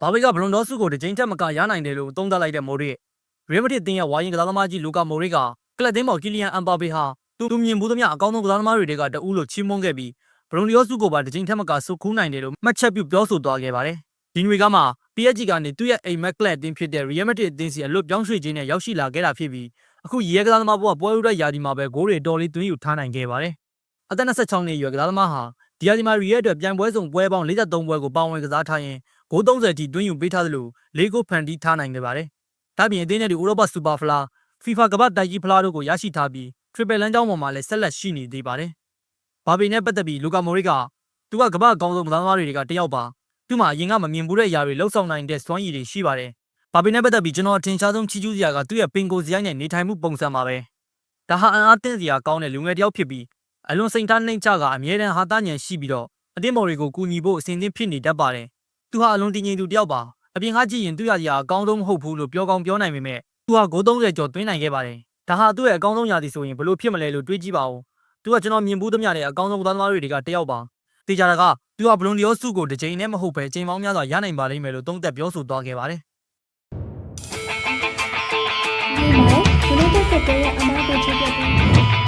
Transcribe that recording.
ဘာဘေးကဘလွန်ဒေါစုကိုတစ်ကြိမ်တက်မကရနိုင်တယ်လို့သုံးသပ်လိုက်တဲ့မိုရစ်ရီယယ်မက်ဒရစ်အသင်းရဲ့ဝါရင်ကစားသမားကြီးလူကာမိုရစ်ကကလပ်တင်းပေါ်ကီလီယန်အမ်ပါဘေဟာသူသူမြင်မှုသမျှအကောင်းဆုံးကစားသမားတွေကတအူးလို့ချီးမွမ်းခဲ့ပြီးဘလွန်ဒေါစုကိုပါတစ်ကြိမ်တက်မကဆုခူးနိုင်တယ်လို့မှတ်ချက်ပြုပြောဆိုသွားခဲ့ပါတယ်ဒီနွေကမှ PSG ကနေသူ့ရဲ့အိမ်မက်ကလပ်အသင်းဖြစ်တဲ့ Real Madrid အသင်းစီအလွတ်ပြောင်းရွှေ့ခြင်းနဲ့ရောက်ရှိလာခဲ့တာဖြစ်ပြီးအခုရဲကစားသမားဘဝပွဲဥရယာဒီမှာပဲဂိုးတွေတော်လေးသွင်းယူထားနိုင်ခဲ့ပါတယ်အသက်26နှစ်အရွယ်ကစားသမားဟာဒီယာဒီမာရီရဲ့အတွက်ပြန်ပွဲဆောင်ပွဲပေါင်း43ပွဲကိုပါဝင်ကစားထားရင် ဂိုး30ထိတွင်းယူပေးထားသလို၄ဂိုးဖန်တီးထားနိုင်ခဲ့ပါတယ်။ဒါ့အပြင်အသင်းနဲ့ဒီဥရောပစူပါဖလား FIFA ကမ္ဘာတိုက်ကြီးဖလားတို့ကိုရရှိထားပြီး Triple လမ်းကြောင်းပေါ်မှာလည်းဆက်လက်ရှိနေသေးပါတယ်။ဘာဘီနဲ့ပတ်သက်ပြီးလူကာမိုရီကသူကကမ္ဘာအကောင်းဆုံးကစားသမားတွေကတယောက်ပါသူ့မှာအရင်ကမမြင်ဘူးတဲ့အရာတွေလှုပ်ဆောင်နိုင်တဲ့စွမ်းရည်တွေရှိပါတယ်။ဘာဘီနဲ့ပတ်သက်ပြီးကျွန်တော်အထင်ရှားဆုံးချီးကျူးစရာကသူ့ရဲ့ပင်ကိုစရိုက်နဲ့နေထိုင်မှုပုံစံပါပဲ။ဒါဟာအံအားတင်းစရာကောင်းတဲ့လူငယ်တစ်ယောက်ဖြစ်ပြီးအလွန်စိန်ထားနှိမ့်ချကအမြဲတမ်းဟာသားညံရှိပြီးတော့အတင်းမော်တွေကိုကူညီဖို့အစဉ်အသင့်ဖြစ်နေတတ်ပါတယ်။ သူဟာအလွန်တည်ငြိမ်သူတစ်ယောက်ပါအပြင်ကကြည့်ရင်သူ့ရာဒီဟာအကောင်းဆုံးမဟုတ်ဘူးလို့ပြောကောင်းပြောနိုင်ပေမဲ့သူဟာဂိုး30ကျော်သွင်းနိုင်ခဲ့ပါတယ်။ဒါဟာသူ့ရဲ့အကောင်းဆုံးရာသီဆိုရင်ဘလို့ဖြစ်မလဲလို့တွေးကြည့်ပါဦး။သူကကျွန်တော်မြင်ဘူးသမျှနဲ့အကောင်းဆုံးကစားသမားတွေကတယောက်ပါ။တေချာတာကသူကဘလွန်ဒီယောစုကိုတစ်ချိန်နဲ့မဟုတ်ပဲအချိန်ပေါင်းများစွာရနိုင်ပါလိမ့်မယ်လို့သုံးသပ်ပြောဆိုသွားခဲ့ပါတယ်။ဒီမှာဘလို့တက်တဲ့ရဲ့အမားကိုချစ်တဲ့